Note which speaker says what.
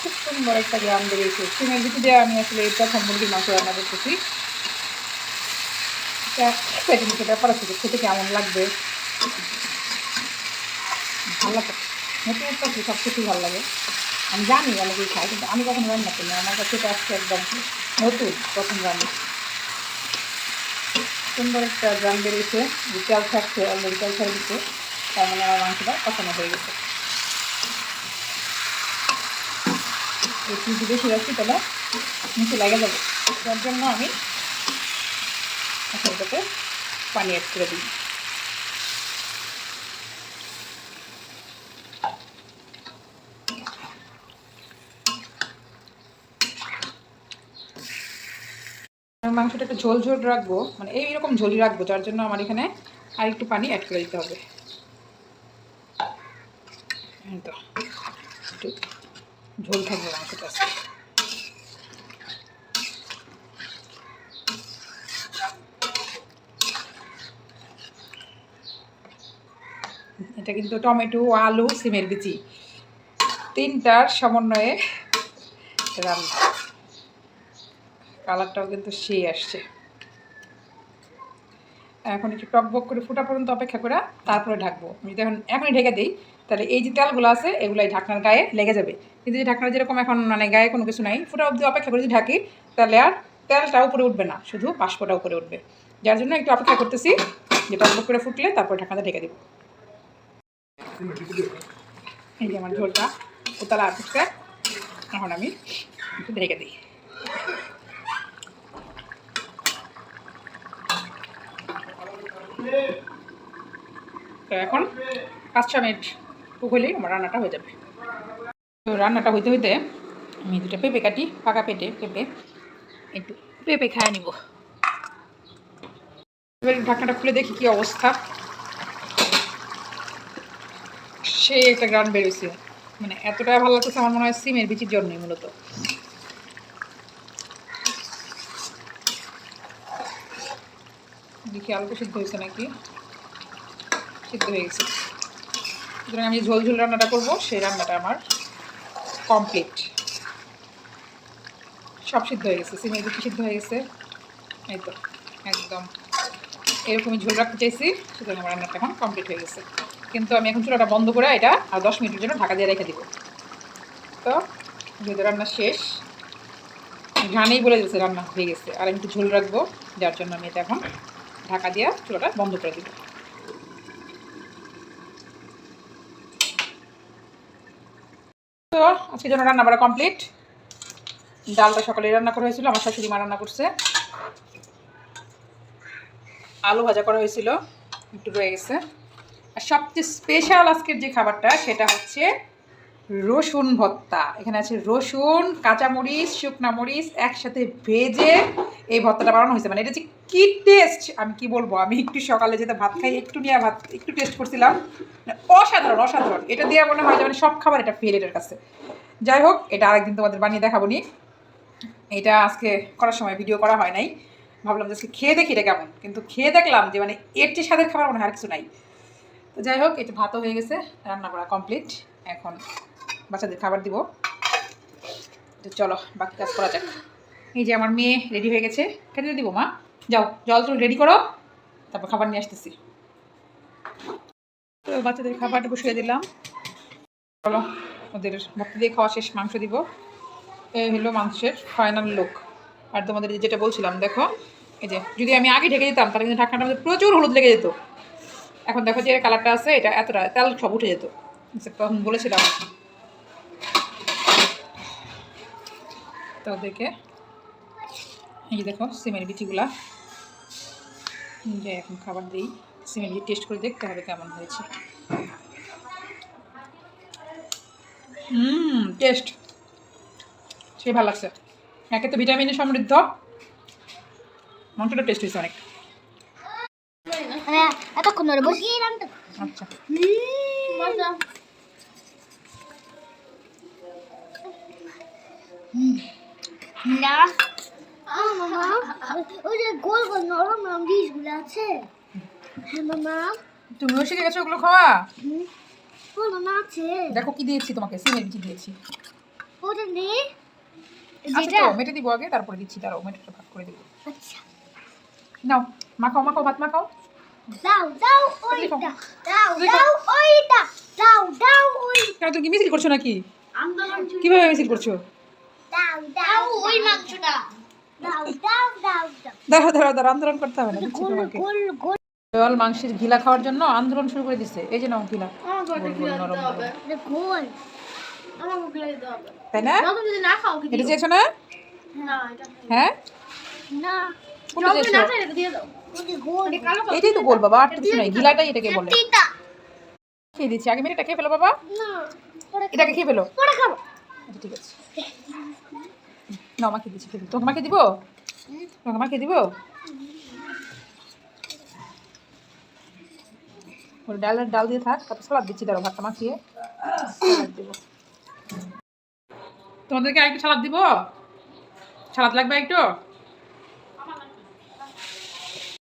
Speaker 1: খুব সুন্দর একটা গ্রাম বেরিয়েছে সিমের ভিতরে দিয়ে আমি আসলে এটা মুরগির মাংস রান্না করতেছি ব্যাপার আছে খেতে কেমন লাগবে ভালো লাগে। নতুন সব ভালো লাগে। আমি জানি অনেকেই খাই কিন্তু আমি কখনো রান্না করি আমার কাছে আজকে একদম নতুন, প্রথম রান্না। সুন্দর একটা গ্রাম বেরিয়েছে, যে থাকছে অলরেডি তেল ছেড়ে দিচ্ছে তার মানে আমার মাংসটা কষানো হয়ে গেছে। একটু বেশি রাখছি, তাহলে নিচে লেগে যাবে যার জন্য আমি এটাতে পানি অ্যাড করে দিই। মাংসটা একটু ঝোল ঝোল রাখব মানে এইরকম ঝোলই রাখব, যার জন্য আমার এখানে আর একটু পানি অ্যাড করে দিতে হবে। তো ঝোল থাকবে মাংসটা এটা কিন্তু টমেটো, আলু, সিমের বিচি, তিনটার সমন্বয়ে রান্না। কালারটাও কিন্তু সেই আসছে। এখন একটু টক বক করে ফুটা পর্যন্ত অপেক্ষা করে তারপরে ঢাকবো। আমি যদি এখন এখনই ঢেকে দিই, তাহলে এই যে তেলগুলো আছে, এগুলাই ঢাকনার গায়ে লেগে যাবে। কিন্তু যে ঢাকনার যেরকম এখন মানে গায়ে কোনো কিছু নাই, ফুটা অবধি অপেক্ষা করে যদি ঢাকি, তাহলে আর তেলটা উপরে উঠবে না, শুধু বাষ্পটা উপরে উঠবে। যার জন্য একটু অপেক্ষা করতেছি, যে টক বক করে ফুটলে তারপর ঢাকনাটা ঢেকে দিব। এই যে আমার ঝোলটা উতলা আসছে এখন আমি ঢেকে দিই। এখন পাঁচ ছ মিনিট হলেই আমার রান্নাটা হয়ে যাবে। তো রান্নাটা হইতে হইতে আমি দুটো পেঁপে কাটি, পাকা পেটে, পেঁপে একটু পেঁপে খায় নিব। এবার ঢাকনাটা খুলে দেখি কি অবস্থা। সেই একটা গ্রান বেরোইছে মানে এতটা ভালো লাগতেছে, আমার মনে হয় সিমের বিচির জন্যই মূলত। দেখি আলুটা সিদ্ধ হয়েছে নাকি? সিদ্ধ হয়ে গেছে সুতরাং আমি ঝোল ঝোল রান্নাটা করব, সেই রান্নাটা আমার কমপ্লিট সব সিদ্ধ হয়ে গেছে। সিমের বিচি সিদ্ধ হয়ে গেছে? এই তো, একদম। এরকমই ঝোল রাখতে চাইছি, সুতরাং আমার রান্নাটা এখন কমপ্লিট হয়ে গেছে। কিন্তু আমি এখন চুলাটা বন্ধ করে এটা আর দশ মিনিটের জন্য ঢাকা দিয়ে রেখে দিব। তো, যেহেতু রান্না শেষ ঘানেই বলে দিয়েছে রান্না হয়ে গেছে। আর আমি একটু ঝোল রাখব, যার জন্য আমি এটা এখন ঢাকা দিয়ে চুলাটা বন্ধ করে দিব। তো আজকের জন্য রান্না করা কমপ্লিট। ডালটা সকালে রান্না করা হয়েছিল, আমার শাশুড়ি মা রান্না করছে। আলু ভাজা করা হয়েছিল, একটু রয়ে গেছে। আর সবচেয়ে স্পেশাল আজকের যে খাবারটা, সেটা হচ্ছে রসুন ভর্তা এখানে আছে রসুন, কাঁচামরিচ, শুকনা মরিচ একসাথে ভেজে এই ভর্তাটা বানানো হয়েছে। মানে এটা যে কী টেস্ট আমি কি বলব? আমি একটু সকালে যেতে ভাত খাই, একটু নিয়ে ভাত, একটু টেস্ট করছিলাম। মানে অসাধারণ অসাধারণ। এটা দিয়ে মনে হয় মানে সব খাবার এটা ফেল এটার কাছে। যাই হোক, এটা আরেকদিন তোমাদের বানিয়ে দেখাবো নি। এটা আজকে করার সময় ভিডিও করা হয় নাই। ভাবলাম যে আজকে খেয়ে দেখি এটা কেমন। কিন্তু খেয়ে দেখলাম যে মানে এর চেয়ে স্বাদের খাবার মনে হয় আর কিছু নাই। তো যাই হোক, এটা ভাতও হয়ে গেছে রান্না করা কমপ্লিট এখন বাচ্চাদের খাবার দিব। তো চলো, বাকি কাজ করা যাক। এই যে আমার মেয়ে রেডি হয়ে গেছে। খেতে দিব, মা? যাও, জল টল রেডি করো। তারপর খাবার নিয়ে আসতেছি। তো বাচ্চাদের খাবারটা বসিয়ে দিলাম। চলো, ওদের ভক্তি দিয়ে খাওয়া শেষ, মাংস দিব। এই হলো মাংসের ফাইনাল লুক আর তোমাদের যেটা বলছিলাম, দেখো, এই যে যদি আমি আগে ঢেকে দিতাম, তাহলে কিন্তু ঢাকনাটা মধ্যে প্রচুর হলুদ লেগে যেত। এখন দেখো যে কালারটা আছে, এটা এতটা তেল সব উঠে যেত। বলেছিলাম। তো ওদেরকে। এই যে দেখো সিমের বিচিগুলা হুম, দে, এখন খাবার দিই সিমেন্ট দিয়ে টেস্ট করে দেখতে হবে কেমন হয়েছে। হুম টেস্ট সে ভালো লাগছে। একে তো ভিটামিনে সমৃদ্ধ। মাংসটা টেস্ট হয়েছে অনেক।
Speaker 2: এতক্ষণ ধরে বসিয়ে তো।
Speaker 1: আচ্ছা।
Speaker 2: না। মামা ওই যে গোল গোল নরম নরম ডিশগুলো আছে। হ্যাঁ মামা।
Speaker 1: তুমিও শিখে গেছো ওগুলো খাওয়া?
Speaker 2: হুম। ও মামা আছে।
Speaker 1: দেখো কি দিয়েছি তোমাকে সিমেন্ট কি দিয়েছি।
Speaker 2: ওটা নে।
Speaker 1: আচ্ছা
Speaker 2: যেটা।
Speaker 1: মেটে দিব আগে তারপরে দিচ্ছি তারও মেটেটা ভাগ করে দিব।
Speaker 2: আচ্ছা।
Speaker 1: নাও মাখাও মাখাও ভাত মাখাও।
Speaker 2: দাও দাও ওইটা দাও দাও ওইটা দাও দাও ওই
Speaker 1: তুমি কি মিছিল করছ নাকি? কীভাবে মিছিল করছ? দাঁড়াও দাঁড়াও দাঁড়াও আন্দোলন করতে হবে না দিচ্ছি
Speaker 2: গোল গোল গোল।
Speaker 1: জল মাংসের ঘিলা খাওয়ার জন্য আন্দোলন শুরু করে দিছে। এই যে নাও ঘিলা। গোল গোল
Speaker 2: গোল।
Speaker 1: তাই না?
Speaker 3: যখন যদি না খাও কি
Speaker 1: এটা চেয়েছো না?
Speaker 3: না
Speaker 1: হ্যাঁ?
Speaker 2: গোল।
Speaker 1: এটাই তো বল বাবা আর কিছু নাই। ঘিলাটাই এটাকে বলে। খেয়ে দিচ্ছি। আগে মেয়েটা খেয়ে ফেলো বাবা। এটাকে খেয়ে ফেলো।
Speaker 2: খাব।
Speaker 1: আচ্ছা ঠিক আছে। নমাকে দিচ্ছি, খেতে। তোমাকে মাকে দিব তোমাকে মাকে দিব? ওর ডাল ডাল দিয়ে থাক, তারপর সালাদ দিচ্ছি দাঁড়ো ভাতটা মাখিয়ে। সালাদ দিব। তোমাদেরকে আরেকটু সালাদ দিব? সালাদ লাগবে একটু?